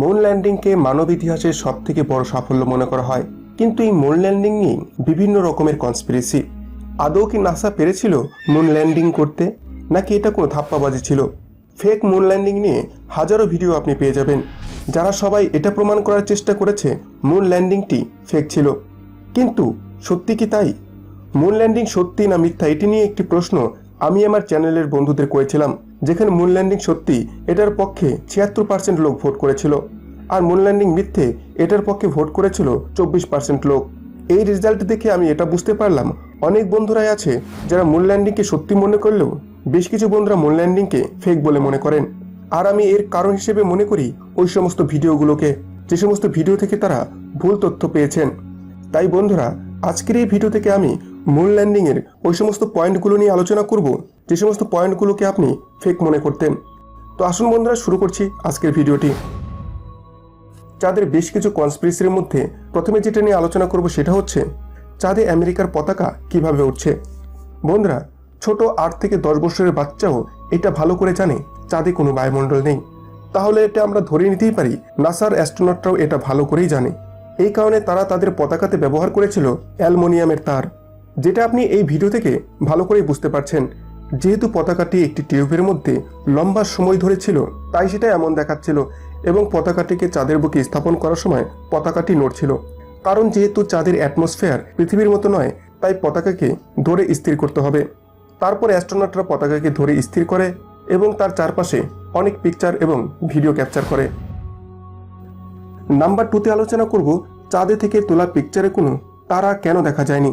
Moon ল্যান্ডিংকে মানব ইতিহাসের সব থেকে বড় সাফল্য মনে করা হয়। কিন্তু এই মুন ল্যান্ডিং নিয়ে বিভিন্ন রকমের কনস্পিরেসি আদৌ কি নাসা পেরেছিল মুন ল্যান্ডিং করতে? নাকি এটা কোনো ধাপ্পাবাজি ছিল? ফেক মুন ল্যান্ডিং নিয়ে হাজারো ভিডিও আপনি পেয়ে যাবেন। যারা সবাই এটা প্রমাণ করার চেষ্টা করেছে মুন ল্যান্ডিংটি ফেক ছিল। কিন্তু সত্যি কি তাই? মুন ল্যান্ডিং সত্যি না মিথ্যা, এটি নিয়ে একটি প্রশ্ন আমি আমার চ্যানেলের বন্ধুদের করেছিলাম। যেখানে মুন ল্যান্ডিং সত্যি এটার পক্ষে ছিয়াত্তর পার্সেন্ট লোক ভোট করেছিল, আর মুন ল্যান্ডিং মিথ্যে এটার পক্ষে ভোট করেছিল চব্বিশ পার্সেন্ট লোক। এই রেজাল্ট দেখে আমি এটা বুঝতে পারলাম, অনেক বন্ধুরাই আছে যারা মুন ল্যান্ডিংকে সত্যি মনে করলেও বেশ কিছু বন্ধুরা মুন ল্যান্ডিংকে ফেক বলে মনে করেন। আর আমি এর কারণ হিসেবে মনে করি ওই সমস্ত ভিডিওগুলোকে, যে সমস্ত ভিডিও থেকে তারা ভুল তথ্য পেয়েছেন। তাই বন্ধুরা, আজকের এই ভিডিও থেকে আমি মুন ল্যান্ডিংয়ের ওই সমস্ত পয়েন্টগুলো নিয়ে আলোচনা করব। যে সমস্ত পয়েন্টগুলোকে আপনি ফেক মনে করতেন। তো আসুন বন্ধুরা, শুরু করছি আজকের ভিডিওটি। চাঁদের বেশ কিছু কনস্পিরেসির মধ্যে প্রথমে যেটা নিয়ে আলোচনা করব সেটা হচ্ছে, চাঁদে আমেরিকার পতাকা কীভাবে উঠছে বন্ধুরা, ছোট আট থেকে দশ বছরের বাচ্চাও এটা ভালো করে জানে, চাঁদে কোনো বায়ুমণ্ডল নেই। তাহলে এটা আমরা ধরে নিতেই পারি, নাসার অ্যাস্ট্রোনটরাও এটা ভালো করেই জানে। এই কারণে তারা তাদের পতাকাতে ব্যবহার করেছিল অ্যালমোনিয়ামের তার। যেটা আপনি এই ভিডিও থেকে ভালো করেই বুঝতে পারছেন, যেহেতু পতাকাটি একটি টিউবের মধ্যে লম্বা সময় ধরে ছিল, তাই সেটা এমন দেখাচ্ছিল এবং পতাকাটিকে চাঁদের বুকে স্থাপন করার সময় পতাকাটি নড়ছিল। কারণ যেহেতু চাঁদের অ্যাটমসফেয়ার পৃথিবীর মতো নয়, তাই পতাকাকে ধরে স্থির করতে হবে। তারপর অ্যাস্ট্রোনটরা পতাকাকে ধরে স্থির করে এবং তার চারপাশে অনেক পিকচার এবং ভিডিও ক্যাপচার করে। নাম্বার টুতে আলোচনা করব, চাঁদে থেকে তোলা পিকচারে কোনো তারা কেন দেখা যায়নি?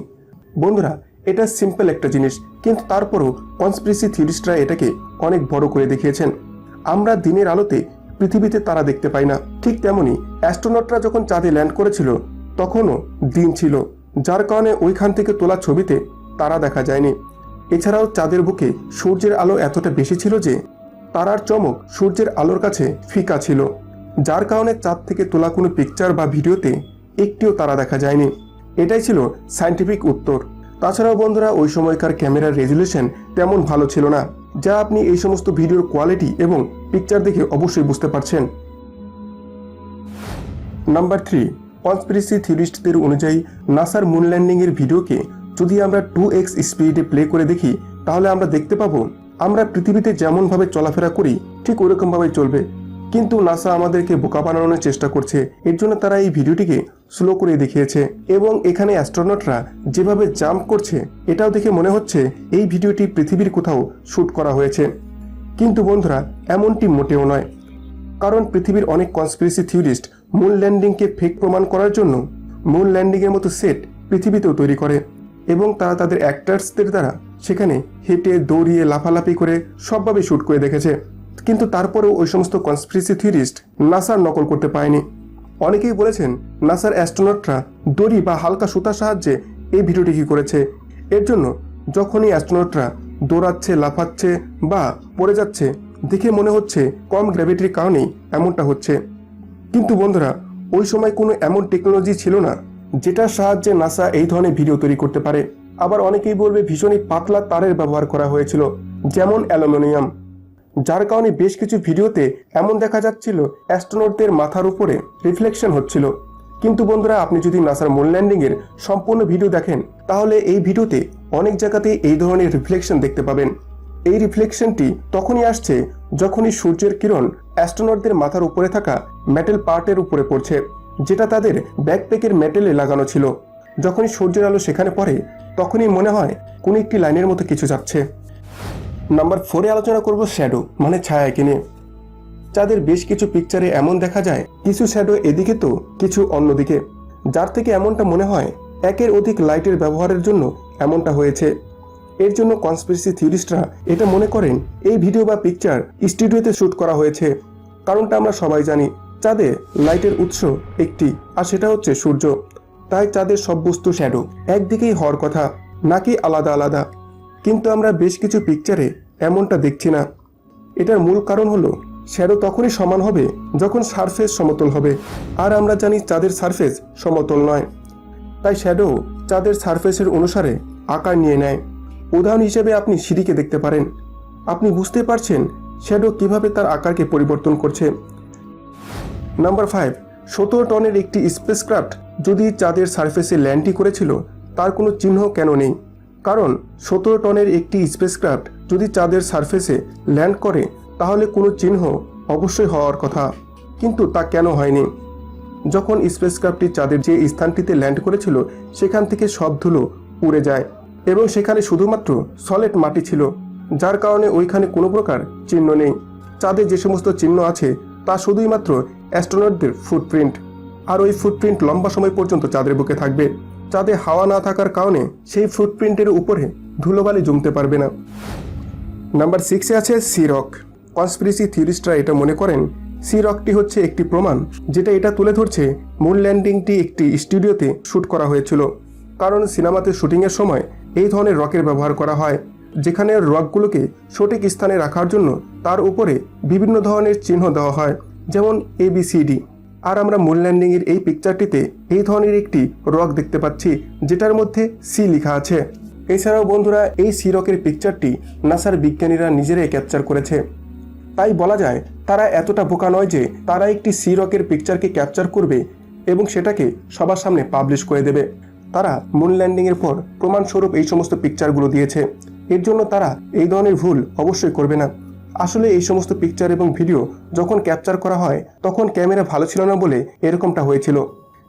বন্ধুরা, এটা সিম্পল একটা জিনিস, কিন্তু তারপরও কনস্পিরেসি থিওরিস্টরা এটাকে অনেক বড় করে দেখিয়েছেন। আমরা দিনের আলোতে পৃথিবীতে তারা দেখতে পাই না। ঠিক তেমনি অ্যাস্ট্রোনটরা যখন চাঁদে ল্যান্ড করেছিল, তখনও দিন ছিল। যার কারণে ওইখান থেকে তোলা ছবিতে তারা দেখা যায়নি। এছাড়াও চাঁদের বুকে সূর্যের আলো এতটা বেশি ছিল যে তারার চমক সূর্যের আলোর কাছে ফিকা ছিল। যার কারণে চাঁদ থেকে তোলা কোনো পিকচার বা ভিডিওতে একটিও তারা দেখা যায়নি। এটাই ছিল সায়েন্টিফিক উত্তর। তাছাড়াও বন্ধুরা, ওই সময়কার ক্যামেরার রেজুলেশন তেমন ভালো ছিল না, যা আপনি এই সমস্ত ভিডিওর কোয়ালিটি এবং পিকচার দেখে অবশ্যই বুঝতে পারছেন। নাম্বার থ্রি কনস্পিরেসি থিওরিস্টদের অনুযায়ী নাসার মুন ল্যান্ডিং এর ভিডিওকে যদি আমরা টু এক্স স্পিডে প্লে করে দেখি, তাহলে আমরা দেখতে পাবো, আমরা পৃথিবীতে যেমনভাবে চলাফেরা করি, ঠিক ওরকমভাবে চলবে। কিন্তু নাসা আমাদেরকে বোকা বানানোর চেষ্টা করছে। এর জন্য তারা এই ভিডিওটিকে স্লো করে দেখিয়েছে। এবং এখানে অ্যাস্ট্রোনটরা যেভাবে জাম্প করছে, এটাও দেখে মনে হচ্ছে এই ভিডিওটি পৃথিবীর কোথাও শ্যুট করা হয়েছে। কিন্তু বন্ধুরা, এমনটি মোটেও নয়। কারণ পৃথিবীর অনেক কনস্পিরেসি থিওরিস্ট মুন ল্যান্ডিংকে ফেক প্রমাণ করার জন্য মুন ল্যান্ডিংয়ের মতো সেট পৃথিবীতেও তৈরি করে। এবং তারা তাদের অ্যাক্টার্সদের দ্বারা সেখানে হেঁটে, দৌড়িয়ে, লাফালাফি করে সবভাবে শ্যুট করে দেখেছে। কিন্তু তারপরেও ওই সমস্ত কনস্পিরেসি থিওরিস্ট নাসার নকল করতে পারেনি। অনেকেই বলেছেন নাসার অ্যাস্ট্রোনটরা দড়ি বা হালকা সুতার সাহায্যে এই ভিডিওটি কি করেছে। এর জন্য যখনই অ্যাস্ট্রোনটরা দৌড়াচ্ছে, লাফাচ্ছে বা পড়ে যাচ্ছে, দেখে মনে হচ্ছে কম গ্র্যাভিটির কারণেই এমনটা হচ্ছে। কিন্তু বন্ধুরা, ওই সময় কোনো এমন টেকনোলজি ছিল না যেটার সাহায্যে নাসা এই ধরনের ভিডিও তৈরি করতে পারে। আবার অনেকেই বলবে ভীষণই পাতলা তারের ব্যবহার করা হয়েছিল, যেমন অ্যালুমিনিয়াম। যার কারণে বেশ কিছু ভিডিওতে এমন দেখা যাচ্ছিল, অ্যাস্ট্রোনটদের মাথার উপরে রিফ্লেকশন হচ্ছিল। কিন্তু বন্ধুরা, আপনি যদি নাসার মুন ল্যান্ডিং এর সম্পূর্ণ ভিডিও দেখেন, তাহলে এই ভিডিওতে অনেক জায়গাতেই এই ধরনের রিফ্লেকশন দেখতে পাবেন। এই রিফ্লেকশনটি তখনই আসছে যখনই সূর্যের কিরণ অ্যাস্ট্রোনটদের মাথার উপরে থাকা মেটাল পার্টের উপরে পড়ছে, যেটা তাদের ব্যাকপ্যাকের মেটেলে লাগানো ছিল। যখনই সূর্যের আলো সেখানে পড়ে, তখনই মনে হয় কোনো একটি লাইনের মতো কিছু যাচ্ছে। নাম্বার ফোরে আলোচনা করব শ্যাডো মানে ছায়াকে নিয়ে। যাদের বেশ কিছু পিকচারে এমন দেখা যায়, কিছু শ্যাডো এদিকে তো, কিছু অন্যদিকে। যার থেকে এমনটা মনে হয়, একের অধিক লাইটের ব্যবহারের জন্য এমনটা হয়েছে। এর জন্য কনস্পিরেসি থিওরিস্টরা এটা মনে করেন, এই ভিডিও বা পিকচার স্টুডিওতে শ্যুট করা হয়েছে। কারণটা আমরা সবাই জানি, চাঁদে লাইটের উৎস একটি, আর সেটা হচ্ছে সূর্য। তাই চাঁদের সব বস্তু শ্যাডো একদিকেই হওয়ার কথা, নাকি আলাদা আলাদা? কিন্তু আমরা বেশ কিছু পিকচারে এমনটা দেখছি না। এটার মূল কারণ হলো শ্যাডো তখনই সমান হবে যখন সারফেস সমতল হবে, আর আমরা জানি চাঁদের সারফেস সমতল নয়। তাই শ্যাডো চাঁদের সারফেসের অনুসারে আকার নিয়ে নেয়। উদাহরণ হিসেবে আপনি সিঁড়িকে দেখতে পারেন। আপনি বুঝতে পারছেন শ্যাডো কীভাবে তার আকারকে পরিবর্তন করছে। নাম্বার ফাইভ সতেরো টনের একটি স্পেসক্রাফট যদি চাঁদের সারফেসে ল্যান্ডই করেছিল, তার কোনো চিহ্ন কেন নেই? কারণ সতেরো টনের একটি স্পেসক্রাফট যদি চাঁদের সারফেসে ল্যান্ড করে, তাহলে কোনো চিহ্ন অবশ্যই হওয়ার কথা। কিন্তু তা কেন হয়নি? যখন স্পেসক্রাফটটি চাঁদের যে স্থানটিতে ল্যান্ড করেছিল, সেখান থেকে সব ধুলো উড়ে যায় এবং সেখানে শুধুমাত্র সলেট মাটি ছিল, যার কারণে ওইখানে কোনো প্রকার চিহ্ন নেই। চাঁদে যে সমস্ত চিহ্ন আছে, তা শুধুই মাত্র অ্যাস্ট্রোনটদের ফুটপ্রিন্ট আর ওই ফুটপ্রিন্ট লম্বা সময় পর্যন্ত চাঁদের বুকে থাকবে। চাঁদে হাওয়া না থাকার কারণে সেই ফুটপ্রিন্টের উপরে ধুলোবালি জমতে পারবে না। নাম্বার সিক্সে আছে সি রক কনস্পিরেসি থিওরিস্টরা এটা মনে করেন সি রকটি হচ্ছে একটি প্রমাণ, যেটা এটা তুলে ধরছে মুন ল্যান্ডিংটি একটি স্টুডিওতে শ্যুট করা হয়েছিল। কারণ সিনেমাতে শুটিংয়ের সময় এই ধরনের রকের ব্যবহার করা হয়, যেখানে রকগুলোকে সঠিক স্থানে রাখার জন্য তার উপরে বিভিন্ন ধরনের চিহ্ন দেওয়া হয়, যেমন এ বি সি ডি আর আমরা মুন ল্যান্ডিংয়ের এই পিকচারটিতে এই ধরনের একটি রক দেখতে পাচ্ছি, যেটার মধ্যে সি লেখা আছে। এছাড়াও বন্ধুরা, এই সি রকের পিকচারটি নাসার বিজ্ঞানীরা নিজেরাই ক্যাপচার করেছে। তাই বলা যায়, তারা এতটা বোকা নয় যে তারা একটি সি রকের পিকচারকে ক্যাপচার করবে এবং সেটাকে সবার সামনে পাবলিশ করে দেবে। তারা মুন ল্যান্ডিংয়ের পর প্রমাণস্বরূপ এই সমস্ত পিকচারগুলো দিয়েছে। এর জন্য তারা এই ধরনের ভুল অবশ্যই করবে না। আসলে এই সমস্ত পিকচার এবং ভিডিও যখন ক্যাপচার করা হয়, তখন ক্যামেরা ভালো ছিল না বলে এরকমটা হয়েছিল।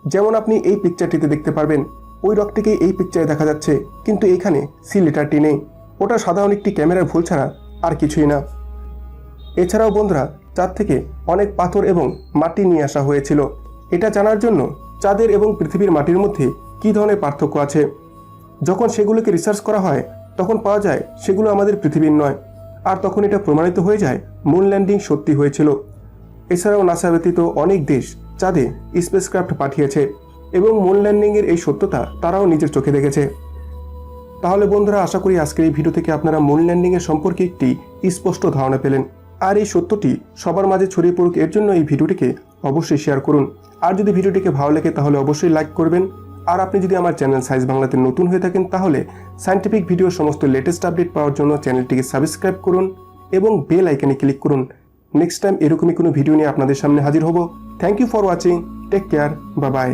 যেমন আপনি এই পিকচারটিতে দেখতে পারবেন, ওই রকটিকে এই পিকচারে দেখা যাচ্ছে, কিন্তু এখানে সি লেটারটি নেই। ওটা সাধারণ একটি ক্যামেরার ভুল ছাড়া আর কিছুই না। এছাড়াও বন্ধুরা, চাঁদ থেকে অনেক পাথর এবং মাটি নিয়ে আসা হয়েছিল। এটা জানার জন্য চাঁদের এবং পৃথিবীর মাটির মধ্যে কী ধরনের পার্থক্য আছে? যখন সেগুলোকে রিসার্চ করা হয়, তখন পাওয়া যায় সেগুলো আমাদের পৃথিবীর নয়। আর তখন এটা প্রমাণিত হয়ে যায় মুন ল্যান্ডিং সত্যি হয়েছিল। এছাড়াও নাসা ব্যতীত অনেক দেশ চাঁদে স্পেসক্রাফট পাঠিয়েছে এবং মুন ল্যান্ডিংয়ের এই সত্যতা তারাও নিজের চোখে দেখেছে। তাহলে বন্ধুরা, আশা করি আজকের এই ভিডিও থেকে আপনারা মুন ল্যান্ডিংয়ের সম্পর্কে একটি স্পষ্ট ধারণা পেলেন। আর এই সত্যটি সবার মাঝে ছড়িয়ে পড়ুক এর জন্য এই ভিডিওটিকে অবশ্যই শেয়ার করুন। আর যদি ভিডিওটিকে ভালো লাগে, তাহলে অবশ্যই লাইক করবেন। আর আপনি যদি আমার চ্যানেল সাইজ বাংলাতে নতুন হয়ে থাকেন, তাহলে সায়েন্টিফিক ভিডিওর সমস্ত লেটেস্ট আপডেট পাওয়ার জন্য চ্যানেলটিকে সাবস্ক্রাইব করুন এবং বেল আইকনে ক্লিক করুন। নেক্সট টাইম এরকমই কোনো ভিডিও নিয়ে আপনাদের সামনে হাজির হব। Thank you for watching take care বা বাই